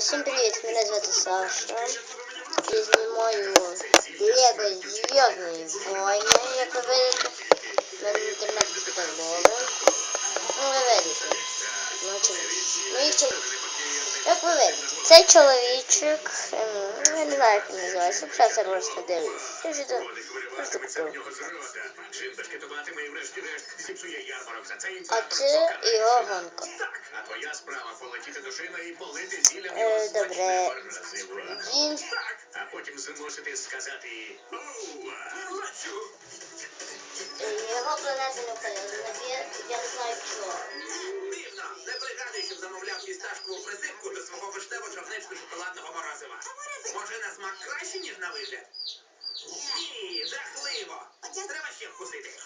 Всім привіт, мене звати Саша. Я Лего Зв'язної войны, як ви. У мене чи... Як ви видите, цей чоловічок, ем, я не знаю, як він називається, зараз я просто дивлюсь. Я вже це просто купив. А це його гонка. А твоя справа полетіти до шина і полити зілля Е, його добре. Він а потім змусити сказати Його планета не входила я не знаю чого. Дивно, не пригадую, шоколадного морозива. Може на смак краще, ніж на вигляд? Ні, жахливо. Треба ще вкусити.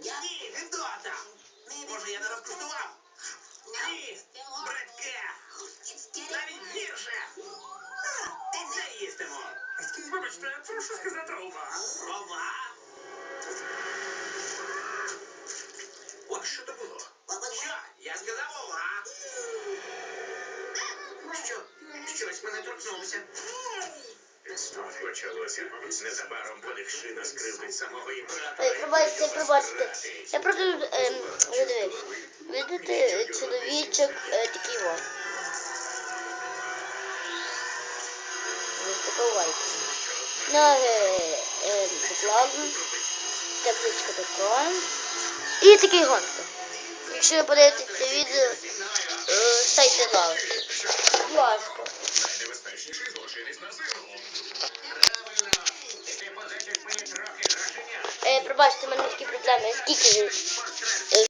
Ні, гидота. Може я не розкуштував? Ні, братке. Навіть гірше. Не їстимо. Вибачте, прошу сказати ова. Ова. Щось мене торкнулося. Почалося. Незабаром подих шина скривдить самого Ой, імператора. пробачте, пробачте. Я просто ем, видивився. Видите, чоловічок е, такий во. Лайк. Ноги е, покладено. Табличка така. І такий гонка. Якщо ви подивитесь це відео, е, ставте лайк. Важко. Е, пробачте, в мене такі проблеми. Скільки? Е,